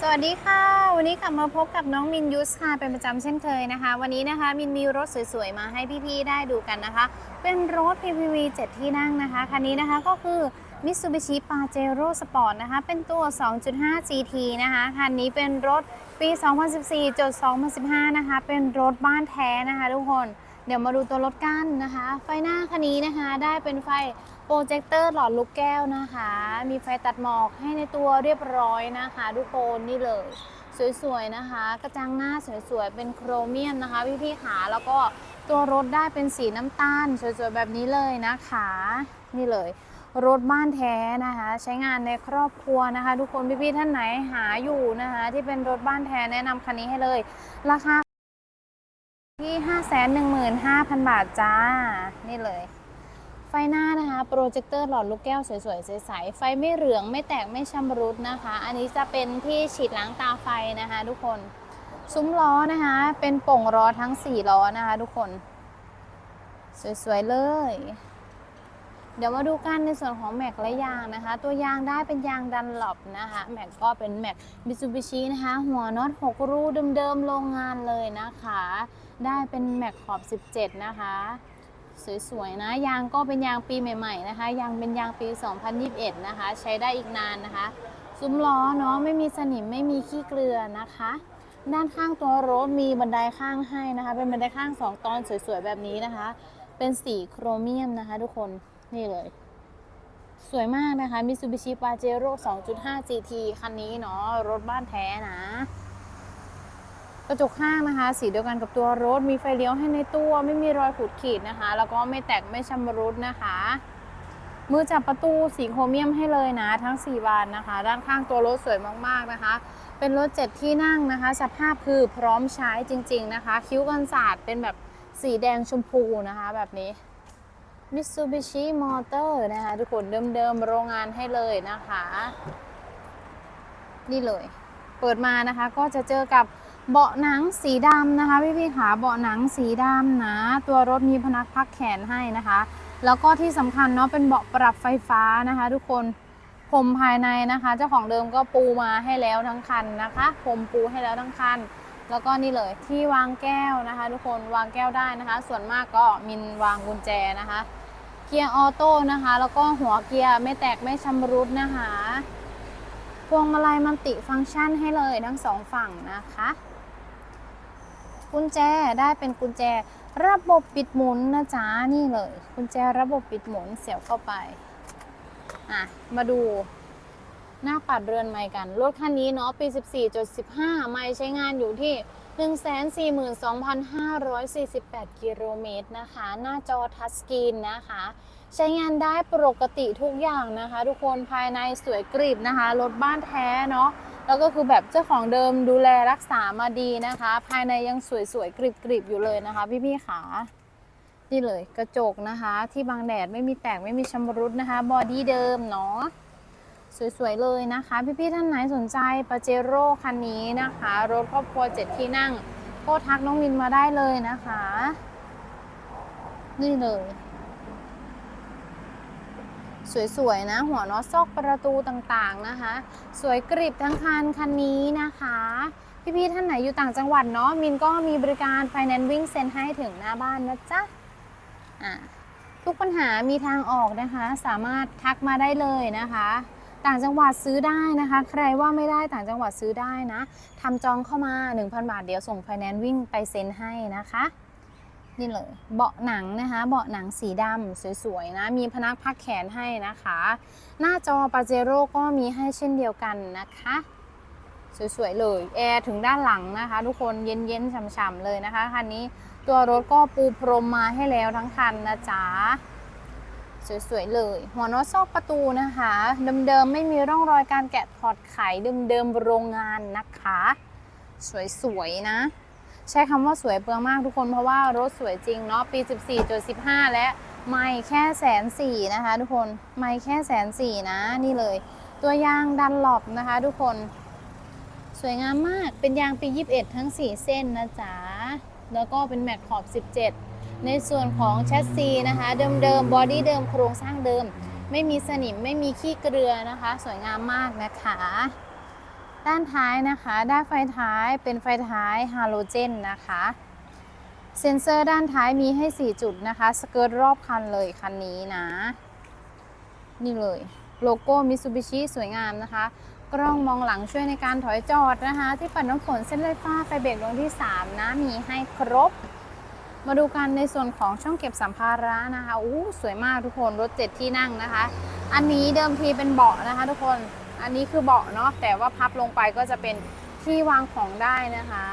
สวัสดีค่ะ วันนี้กลับมาพบกับน้องมินยุสค่ะเป็นประจำเช่นเคยนะคะ วันนี้นะคะมินมีรถสวยๆมาให้พี่ๆได้ดูกันนะคะ เป็นรถ PPV 7 ที่นั่งนะคะคันนี้นะคะก็คือ Mitsubishi Pajero Sport นะคะเป็นตัว 2.5 GT นะคะคันนี้เป็นรถปี 2014-2015 นะคะเป็นรถบ้านแท้นะคะทุกคน เดี๋ยวมาดูตัวรถกันนะคะ ไฟหน้าคันนี้นะคะได้เป็นไฟโปรเจคเตอร์หลอดลูกแก้วนะคะ มีไฟตัดหมอกให้ในตัวเรียบร้อยนะคะ ทุกคนนี่เลย สวยๆนะคะ กระจังหน้าสวยๆเป็นโครเมียมนะคะพี่ๆขาแล้วก็ตัวรถได้เป็นสีน้ำตาล สวยๆแบบนี้เลยนะคะ นี่เลย รถบ้านแท้นะคะ ใช้งานในครอบครัวนะคะ ทุกคนพี่ๆท่านไหนหาอยู่นะคะ ที่เป็นรถบ้านแท้แนะนำคันนี้ให้เลย ราคา ที่ 515,000 บาทจ้า นี่เลย ไฟหน้านะคะโปรเจคเตอร์หลอดลูกแก้วสวยๆ ใสๆ ไฟไม่เหลืองไม่แตกไม่ชำรุดนะคะ อันนี้จะเป็นที่ฉีดล้างตาไฟนะคะทุกคน ซุ้มล้อนะคะ เป็นป่งล้อทั้ง 4 ล้อนะคะทุกคน สวยๆ เลย เดี๋ยวมาดูกันในส่วนของแม็กและยางนะคะ ตัวยางได้เป็นยางดันหลบนะคะแม็กก็เป็นแม็กมิซูบิชินะคะ หัวน็อต6รูเดิมๆโรงงานเลยนะคะ ได้เป็นแม็กขอบ 17 นะคะ สวยๆนะ ยางก็เป็นยางปีใหม่ๆนะคะ ยางเป็นยางปี 2021 นะคะ ใช้ได้อีกนานนะคะ ซุ้มล้อเนาะไม่มีสนิมไม่มีขี้เกลือนะคะ ด้านข้างตัวรถมีบันไดข้างให้นะคะ เป็นบันไดข้าง 2 ตอนสวยๆแบบนี้นะคะ เป็นสีโครเมียมนะคะ ทุกคน นี่เลย สวยมากนะคะ Mitsubishi Pajero 2.5 GT คันนี้เนาะรถบ้านแท้นะ กระจกข้างนะคะ สีเดียวกันกับตัวรถ มีไฟเลี้ยวให้ในตัว ไม่มีรอยขูดขีดนะคะ แล้วก็ไม่แตกไม่ชำรุดนะคะ มือจับประตูสีโครเมียมให้เลยนะ ทั้ง 4 บานนะคะ ด้านข้างตัวรถสวยมากๆนะคะเป็นรถ7ที่นั่งนะคะ สภาพคือพร้อมใช้จริง ๆ นะคะ คิ้วกันศาสตร์เป็นแบบสีแดงชมพูนะคะแบบนี้ Mitsubishi Motor นะคะทุกคนเดิมๆโรงงานให้เลยนะคะ นี่เลย เปิดมานะคะก็จะเจอกับเบาะหนังสีดำนะคะพี่พี่ๆขาเบาะหนังสีดำนะ ตัวรถมีพนักพักแขนให้นะคะ แล้วก็ที่สำคัญเนาะเป็นเบาะปรับไฟฟ้านะคะ ทุกคนพรมภายในนะคะ เจ้าของเดิมก็ปูมาให้แล้วทั้งคันนะคะพรมปูให้แล้วทั้งคัน แล้วก็นี่เลยที่วางแก้วนะคะ ทุกคนวางแก้วได้นะคะ ส่วนมากก็มินวางกุญแจนะคะ เกียร์ออโต้นะคะ แล้วก็หัวเกียร์ไม่แตกไม่ชำรุดนะคะพวงมาลัยมัลติฟังก์ชันให้เลยทั้งสองฝั่งนะคะ กุญแจได้เป็นกุญแจระบบปิดหมุนนะจ๊ะนี่เลย กุญแจระบบปิดหมุนเสียบเข้าไปอะมาดู หน้าปัดเรือนไม้กัน รถคันนี้เนาะปี 14.15 ไม้ใช้งานอยู่ที่ 142,548 กิโลเมตรนะคะ หน้าจอทัชสกรีนนะคะ ใช้งานได้ปกติทุกอย่างนะคะ ทุกคนภายในสวยกริบนะคะ รถบ้านแท้เนาะแล้วก็คือแบบเจ้าของเดิมดูแลรักษามาดีนะคะ ภายในยังสวยๆกริบๆอยู่เลยนะคะ พี่ๆขานี่เลยกระจกนะคะ ที่บังแดดไม่มีแตกไม่มีชำรุดนะคะ บอดี้เดิมเนาะ สวยๆเลยนะคะ พี่ๆท่านไหนสนใจปาเจโร่คันนี้นะคะ รถครอบครัวเจ็ดที่นั่งก็ทักน้องมินมาได้เลยนะคะ นี่เลย สวยๆนะ หัวน็อตซอกประตูต่างๆนะคะ สวยกริบทั้งคันคันนี้นะคะพี่ๆท่านไหนอยู่ต่างจังหวัดเนาะมินก็มีบริการไฟแนนซ์วิ่งเซ็นให้ถึงหน้าบ้านนะจ๊ะะทุกปัญหามีทางออกนะคะ สามารถทักมาได้เลยนะคะ ต่างจังหวัดซื้อได้นะคะ ใครว่าไม่ได้ต่างจังหวัดซื้อได้นะทำจองเข้ามา 1,000 บาทเดี๋ยวส่งไฟแนนซ์วิ่งไปเซ็นให้นะคะนี่เลยเบาะหนังนะคะเบาะหนังสีดำสวยๆนะมีพนักพักแขนให้นะคะ หน้าจอปาเจโร่ก็มีให้เช่นเดียวกันนะคะสวยๆเลยแอร์ถึงด้านหลังนะคะ ทุกคนเย็นๆฉ่ำๆเลยนะคะคันนี้ตัวรถก็ปูพรมมาให้แล้วทั้งคันนะจ๊ะ สวยๆเลยหัวน็อตซอกประตูนะคะเดิมๆไม่มีร่องรอยการแกะถอดไขเดิมๆโรงงานนะคะ สวยๆนะ ใช้คำว่าสวยเปลืองมากทุกคนเพราะว่ารถสวยจริงเนาะปี 14.15 และไม่แค่แสนสี่นะคะ ทุกคนไม่แค่แสนสี่นะนี่เลย ตัวยางดันหลบนะคะ ทุกคนสวยงามมากเป็นยางปี 21 ทั้ง 4 เส้นนะจ๊ะแล้วก็เป็นแม็กขอบ 17 ในส่วนของแชสซีนะคะเดิมๆบอดี้เดิมโครงสร้างเดิม ไม่มีสนิมไม่มีขี้เกลือนะคะ สวยงามมากนะคะ ด้านท้ายนะคะด้านไฟท้ายเป็นไฟท้ายฮาโลเจนนะคะเซ็นเซอร์ด้านท้ายมีให้ 4 จุดนะคะสเกิร์ตรอบคันเลยคันนี้นะ นี่เลยโลโก้มิ t ซูบิชิสวยงามนะคะ กล้องมองหลังช่วยในการถอยจอดนะคะ ที่ปัดน้ำฝนเส้นไฟฟ้าไฟเบรกดวงที่ 3 นะ มีให้ครบ มาดูกันในส่วนของช่องเก็บสัมภาระนะคะอู้สวยมากทุกคนรถเจ็ดที่นั่งนะคะ อันนี้เดิมทีเป็นเบาะนะคะ ทุกคนอันนี้คือเบาะเนาะแต่ว่าพับลงไปก็จะเป็นที่วางของได้นะคะ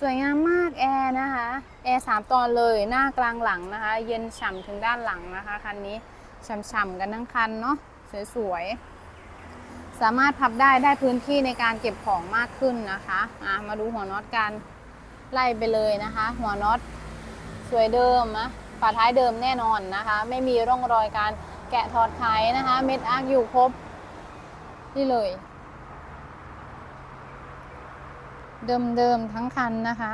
สวยงามมากแอร์นะคะแอร์สามตอนเลยหน้ากลางหลังนะคะ เย็นฉ่ำถึงด้านหลังนะคะคันนี้ฉ่ำๆกันทั้งคันเนาะสวยๆสามารถพับได้ได้พื้นที่ในการเก็บของมากขึ้นนะคะะมาดูหัวน็อตกัน ไล่ไปเลยนะคะ หัวน็อตสวยเดิมนะฝาท้ายเดิมแน่นอนนะคะ ไม่มีร่องรอยการแกะถอดไขนะคะ เม็ดอาร์คอยู่ครบนี่เลย เดิมๆทั้งคันนะคะ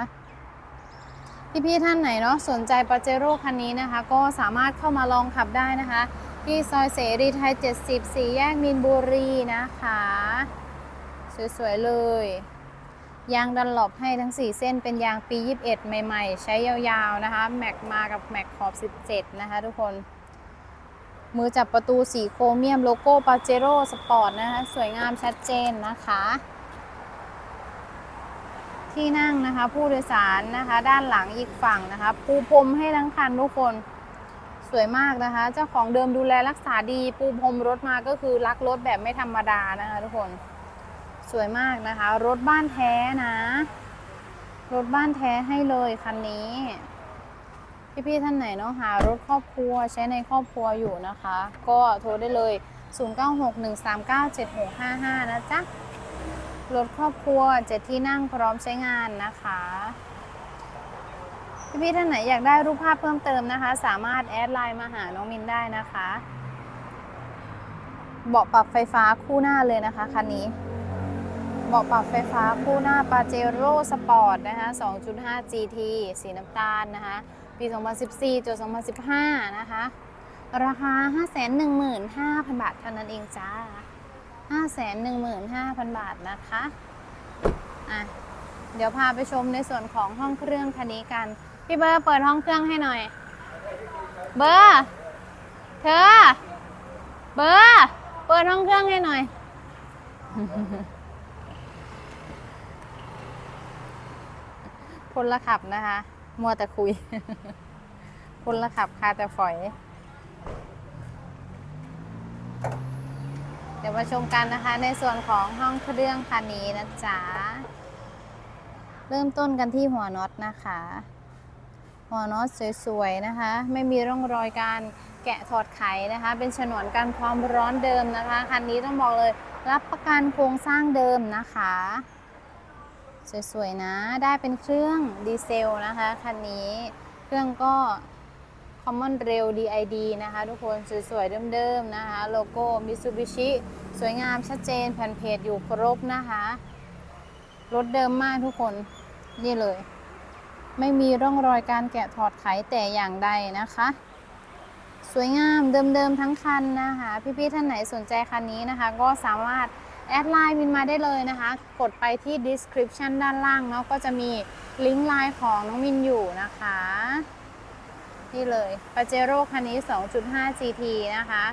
พี่ๆท่านไหนเนาะสนใจปาเจโร่คันนี้นะคะ ก็สามารถเข้ามาลองขับได้นะคะ ที่ซอยเสรีไทย 70 สี่แยกมีนบุรีนะคะ สวย ๆ เลย ยางดันหลบให้ทั้ง 4 เส้นเป็นยางปี 21 ใหม่ ๆ ใช้ยาวๆนะคะแม็กมากับแม็กขอบ 17 นะคะทุกคน มือจับประตูสีโครเมียมโลโก้ปาเจโร่สปอร์ตนะคะสวยงามชัดเจนนะคะ ที่นั่งนะคะผู้โดยสารนะคะด้านหลังอีกฝั่งนะคะปูพรมให้ทั้งคันทุกคนสวยมากนะคะ เจ้าของเดิมดูแลรักษาดีปูพรมรถมาก็คือรักรถแบบไม่ธรรมดานะคะทุกคน สวยมากนะคะ รถบ้านแท้นะ รถบ้านแท้ให้เลยคันนี้ พี่ๆท่านไหนเนาะหารถครอบครัวใช้ในครอบครัวอยู่นะคะ ก็โทรได้เลย 0961397655 นะจ๊ะ รถครอบครัวเจ็ดที่นั่งพร้อมใช้งานนะคะพี่ๆท่านไหนอยากได้รูปภาพเพิ่มเติมนะคะ สามารถแอดไลน์มาหาน้องมินได้นะคะ เบาะปรับไฟฟ้าคู่หน้าเลยนะคะคันนี้ เบาะปรับไฟฟ้าคู่หน้าปาเจโร่สปอร์ตนะคะ 2.5 GT สีน้ำตาลนะคะ ปี 2014จน2015 นะคะ ราคา 515,000 บาทเท่านั้นเองจ้า 515,000 บาทนะคะ อะ เดี๋ยวพาไปชมในส่วนของห้องเครื่องคันนี้กัน พี่เบอร์เปิดห้องเครื่องให้หน่อย เบอร์เธอ เบอร์เปิดห้องเครื่องให้หน่อย พลขับนะคะ มัวแต่คุยพลขับคาแต่ฝอย เดี๋ยวมาชมกันนะคะในส่วนของห้องเครื่องคันนี้นะจ๊ะ เริ่มต้นกันที่หัวน็อตนะคะ หัวน็อตสวยๆนะคะ ไม่มีร่องรอยการแกะถอดไขนะคะ เป็นฉนวนกันความร้อนเดิมนะคะ คันนี้ต้องบอกเลยรับประกันโครงสร้างเดิมนะคะ สวยๆนะ ได้เป็นเครื่องดีเซลนะคะ คันนี้เครื่องก็ Common Rail DID นะคะ ทุกคนสวยๆเดิมๆนะคะ โลโก้ Mitsubishi สวยงามชัดเจนแผ่นเพจอยู่ครบนะคะ รถเดิมมากทุกคนนี่เลย ไม่มีร่องรอยการแกะถอดไขแต่อย่างใดนะคะสวยงามเดิมๆทั้งคันนะคะ พี่ๆท่านไหนสนใจคันนี้นะคะ ก็สามารถ แอดไลน์มินมาได้เลยนะคะ กดไปที่ description ด้านล่างเนาะก็จะมีลิงก์ไลน์ของน้องมินอยู่นะคะนี่เลยปาเจโร่คันนี้ 2.5 GT นะคะ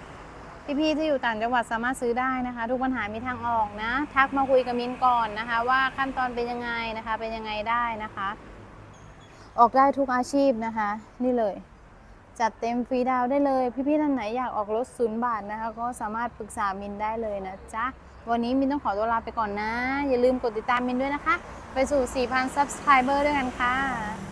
พี่ๆที่อยู่ต่างจังหวัดสามารถซื้อได้นะคะ ทุกปัญหามีทางออกนะ ทักมาคุยกับมินก่อนนะคะ ว่าขั้นตอนเป็นยังไงนะคะ เป็นยังไงได้นะคะ ออกได้ทุกอาชีพนะคะ นี่เลย จัดเต็มฟรีดาวได้เลย พี่ๆท่านไหนอยากออกรถศูนย์บาทนะคะ ก็สามารถปรึกษามินได้เลยนะจ๊ะ วันนี้มินต้องขอตัวลาไปก่อนนะ อย่าลืมกดติดตามมินด้วยนะคะ ไปสู่ 4,000 subscriber ด้วยกันค่ะ